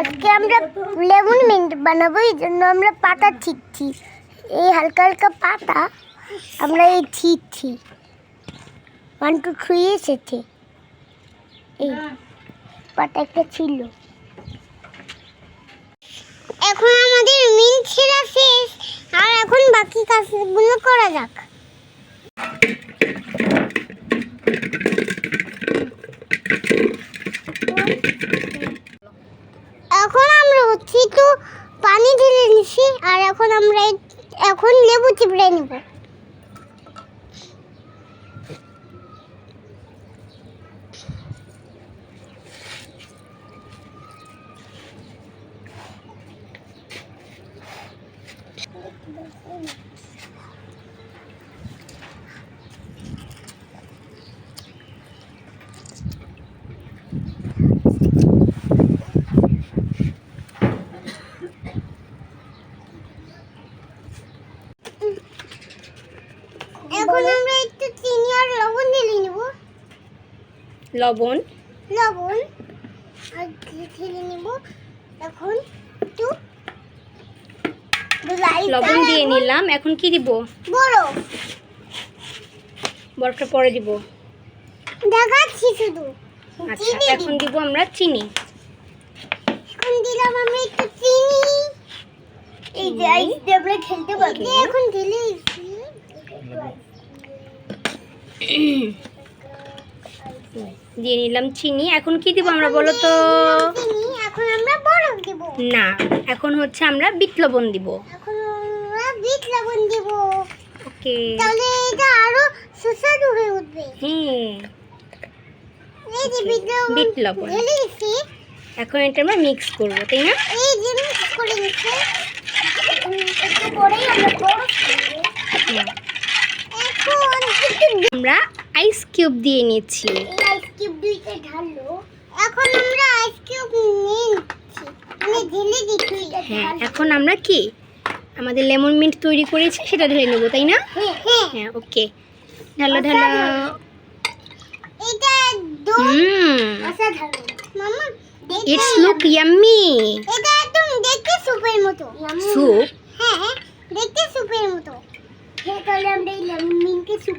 আজকে আমরা lemon mint বানাবো, এই জন্য আমরা পাতা ছিটছি। এই হালকা হালকা পাতা আমরা এই ছিটছি। ওয়ান টু থ্রি এসেছে। এই পাতা একটা ছিল। এখন আমাদের মিন্ট ছেঁড়া শেষ। আর এখন বাকি কাজগুলো করা যাক এখন আমরা হচ্ছে তো পানি ঢেলে নিছি আর এখন আমরা এখন লেবু চিপড়ে নিব। এখন আমরা একটু চিনি আর লবণ ঢেলে নিব। লবণ? লবণ আর ঢেলে নিব। এখন একটু লবণ দিয়ে নিলাম। এখন কি দিব? বড়। বরফটা পরে দিব। দেখাচ্ছি শুধু। আচ্ছা এখন দিব। আমরা চিনি। এখন দিলাম আমরা একটু চিনি। এই যে আইস দিয়ে আমরা খেলতে পারব। এখন ঢেলে দিয়ে নিলাম চিনি। এখন কি দিব আমরা বলো তো? এখন আমরা না, এখন হচ্ছে আমরা বিট লবণ দিব। এখন ওকে। এটা সুস্বাদু এই যে। এখন এটা আমরা মিক্স করব, তাই না? এই যে মিক্স করে নিচ্ছে দিব হুম। এখন একটু আমরা আইস কিউব দিয়ে নিচ্ছি। আইস কিউব দুইটা ঢালো এখন আমরা আইস কিউব নিচ্ছি। মানে ঢেলে দিচ্ছি। হ্যাঁ এখন আমরা কি? আমাদের লেমন মিন্ট তৈরি করেছি সেটা ঢেলে নেব তাই না? হ্যাঁ ওকে ঢালো ঢালো এটা একদম হুম। অসাধারণ। মামা দেখতে ইটস লুক ইয়াম্মি এটা একদম দেখতে সুপের মতো। হ্যাঁ দেখতে সুপের মতো। হ্যাঁ তাহলে আমরা এই লেমন মিন্টকে স্যুপ